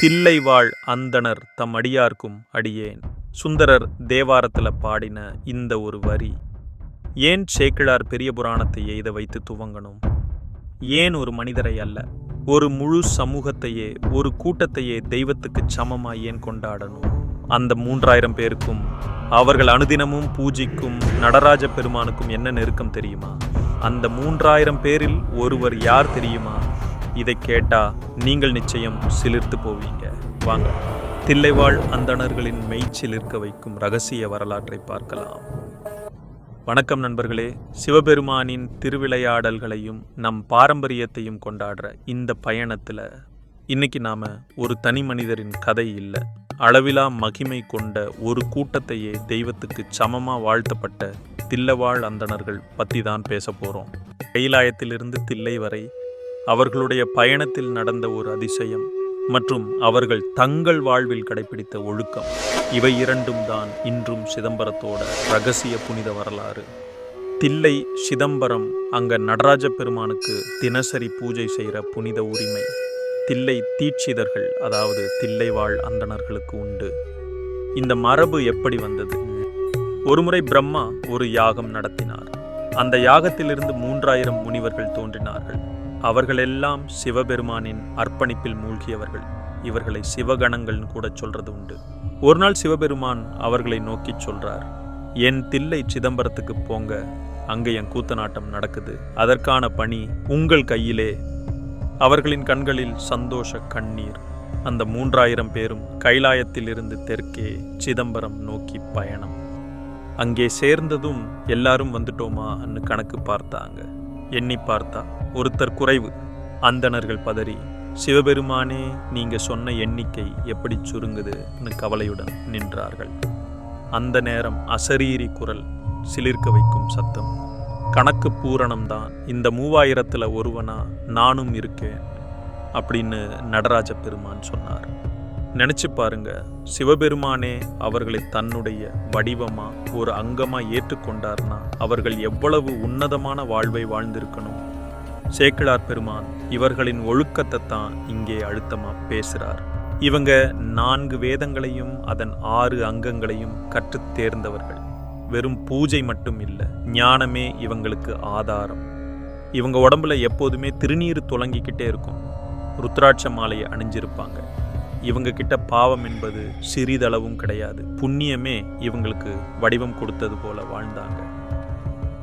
தில்லை வாழ் அந்தணர் தம் அடியார்க்கும் அடியேன். சுந்தரர் தேவாரத்தில் பாடின இந்த ஒரு வரி ஏன் சேக்கிழார் பெரிய புராணத்தை எய்த வைத்து துவங்கணும்? ஏன் ஒரு மனிதரை அல்ல? ஒரு முழு சமூகத்தையே ஒரு கூட்டத்தையே தெய்வத்துக்கு சமமாய் ஏன் கொண்டாடணும்? அந்த மூன்றாயிரம் பேருக்கும் அவர்கள் அனுதினமும் பூஜிக்கும் நடராஜ பெருமானுக்கும் என்ன நெருக்கம் தெரியுமா? அந்த மூன்றாயிரம் பேரில் ஒருவர் யார் தெரியுமா? இதை கேட்டா நீங்கள் நிச்சயம் சிலிர்த்து போவீங்க. வாங்க தில்லைவாழ் அந்தணர்களின் மெய்ச்சிலிர்க்க வைக்கும் ரகசிய வரலாற்றை பார்க்கலாம். வணக்கம் நண்பர்களே சிவபெருமானின் திருவிளையாடல்களையும் நம் பாரம்பரியத்தையும் கொண்டாடுற இந்த பயணத்தில் இன்னைக்கு நாம் ஒரு தனி மனிதரின் கதை இல்லை அளவிலா மகிமை கொண்ட ஒரு கூட்டத்தையே தெய்வத்துக்கு சமமா வாழ்த்தப்பட்ட தில்லவாழ் அந்தணர்கள் பற்றி தான் பேச போகிறோம் கைலாயத்திலிருந்து தில்லை வரை அவர்களுடைய பயணத்தில் நடந்த ஒரு அதிசயம் மற்றும் அவர்கள் தங்கள் வாழ்வில் கடைபிடித்த ஒழுக்கம். இவை இரண்டும் தான் இன்றும் சிதம்பரத்தோட ரகசிய புனித வரலாறு. தில்லை சிதம்பரம் அங்க நடராஜ பெருமானுக்கு தினசரி பூஜை செய்கிற புனித உரிமை. தில்லை தீட்சிதர்கள் அதாவது தில்லை வாழ் அந்தணர்களுக்கு உண்டு. இந்த மரபு எப்படி வந்தது? ஒருமுறை பிரம்மா ஒரு யாகம் நடத்தினார். அந்த யாகத்திலிருந்து மூன்றாயிரம் முனிவர்கள் தோன்றினார்கள். அவர்களெல்லாம் சிவபெருமானின் அர்ப்பணிப்பில் மூழ்கியவர்கள். இவர்களை சிவகணங்கள்னு கூட சொல்றது உண்டு. ஒரு நாள் சிவபெருமான் அவர்களை நோக்கி சொல்றார். என் தில்லை சிதம்பரத்துக்கு போங்க. அங்கே என் கூத்தநாட்டம் நடக்குது. அதற்கான பணி உங்கள் கையிலே. அவர்களின் கண்களில் சந்தோஷ கண்ணீர். அந்த மூன்றாயிரம் பேரும் கைலாயத்திலிருந்து தெற்கே சிதம்பரம் நோக்கி பயணம். அங்கே சேர்ந்ததும் எல்லாரும் வந்துட்டோமான்னு கணக்கு பார்த்தாங்க. எண்ணி பார்த்தா ஒருத்தர் குறைவு. அந்தணர்கள் பதறி சிவபெருமானே நீங்க சொன்ன எண்ணிக்கை எப்படி சுருங்குதுன்னு கவலையுடன் நின்றார்கள். அந்த நேரம் அசரீரி குரல் சிலிர்க்க வைக்கும் சத்தம். கணக்கு பூரணம்தான் இந்த மூவாயிரத்தில் ஒருவனா நானும் இருக்கேன் அப்படின்னு நடராஜ பெருமான் சொன்னார். நினச்சி பாருங்க சிவபெருமானே அவர்களை தன்னுடைய வடிவமாக ஒரு அங்கமாக ஏற்றுக்கொண்டார்னா அவர்கள் எவ்வளவு உன்னதமான வாழ்வை வாழ்ந்திருக்கணும். சேக்கிழார் பெருமான் இவர்களின் ஒழுக்கத்தை தான் இங்கே அழுத்தமா பேசுறார். இவங்க நான்கு வேதங்களையும் அதன் ஆறு அங்கங்களையும் கற்றுத் தேர்ந்தவர்கள். வெறும் பூஜை மட்டும் இல்லை ஞானமே இவங்களுக்கு ஆதாரம். இவங்க உடம்புல எப்போதுமே திருநீர் துலங்கிக்கிட்டே இருக்கும். ருத்ராட்ச மாலையை அணிஞ்சிருப்பாங்க. இவங்க கிட்ட பாவம் என்பது சிறிதளவும் கிடையாது. புண்ணியமே இவங்களுக்கு வடிவம் கொடுத்தது போல வாழ்ந்தாங்க.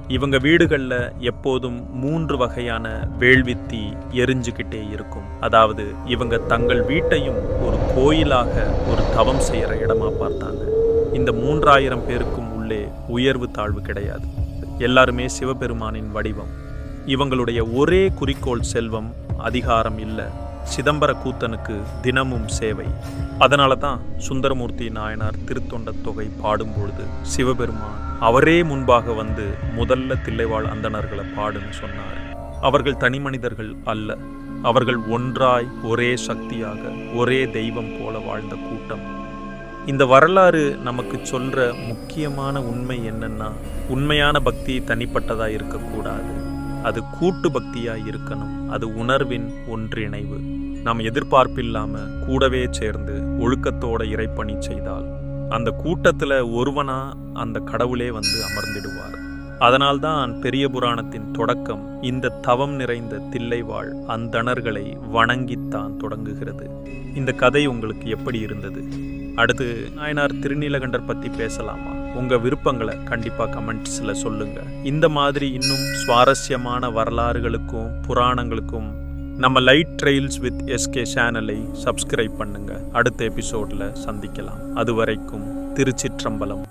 இவங்க வீடுகளில் எப்போதும் மூன்று வகையான வேள்வித்தி எரிஞ்சுக்கிட்டே இருக்கும். அதாவது இவங்க தங்கள் வீட்டையும் ஒரு கோயிலாக ஒரு தவம் செய்கிற இடமா பார்த்தாங்க. இந்த மூன்றாயிரம் பேருக்கும் உள்ளே உயர்வு தாழ்வு கிடையாது. எல்லாருமே சிவபெருமானின் வடிவம். இவங்களுடைய ஒரே குறிக்கோள் செல்வம் அதிகாரம் இல்லை. சிதம்பர கூத்தனுக்கு தினமும் சேவை. அதனால தான் சுந்தரமூர்த்தி நாயனார் திருத்தொண்ட தொகை பாடும்பொழுது சிவபெருமான் அவரே முன்பாக வந்து முதல்ல தில்லைவாழ் அந்தணர்களை பாடுன்னு சொன்னார். அவர்கள் தனி மனிதர்கள் அல்ல. அவர்கள் ஒன்றாய் ஒரே சக்தியாக ஒரே தெய்வம் போல வாழ்ந்த கூட்டம். இந்த வரலாறு நமக்கு சொல்ற முக்கியமான உண்மை என்னன்னா உண்மையான பக்தி தனிப்பட்டதாக இருக்கக்கூடாது. அது கூட்டு பக்தியாக இருக்கணும். அது உணர்வின் ஒன்றிணைவு. நாம் எதிர்பார்ப்பில்லாம கூடவே சேர்ந்து ஒழுக்கத்தோட இறைப்பணி செய்தால் அந்த கூட்டத்தில் ஒருவனா அந்த கடவுளே வந்து அமர்ந்திடுவார். அதனால்தான் பெரிய புராணத்தின் தொடக்கம் இந்த தவம் நிறைந்த தில்லைவாழ் அந்தணர்களை வணங்கித்தான் தொடங்குகிறது. இந்த கதை உங்களுக்கு எப்படி இருந்தது? அடுத்து நாயனார் திருநீலகண்டர் பற்றி பேசலாமா? உங்கள் விருப்பங்களை கண்டிப்பாக கமெண்ட்ஸில் சொல்லுங்கள் இந்த மாதிரி இன்னும் சுவாரஸ்யமான வரலாறுகளுக்கும் புராணங்களுக்கும் நம்ம லைட் ட்ரெயில்ஸ் வித் எஸ்கே சேனலை சப்ஸ்கிரைப் பண்ணுங்கள் அடுத்த எபிசோடில் சந்திக்கலாம். அது வரைக்கும் திருச்சிற்றம்பலம்.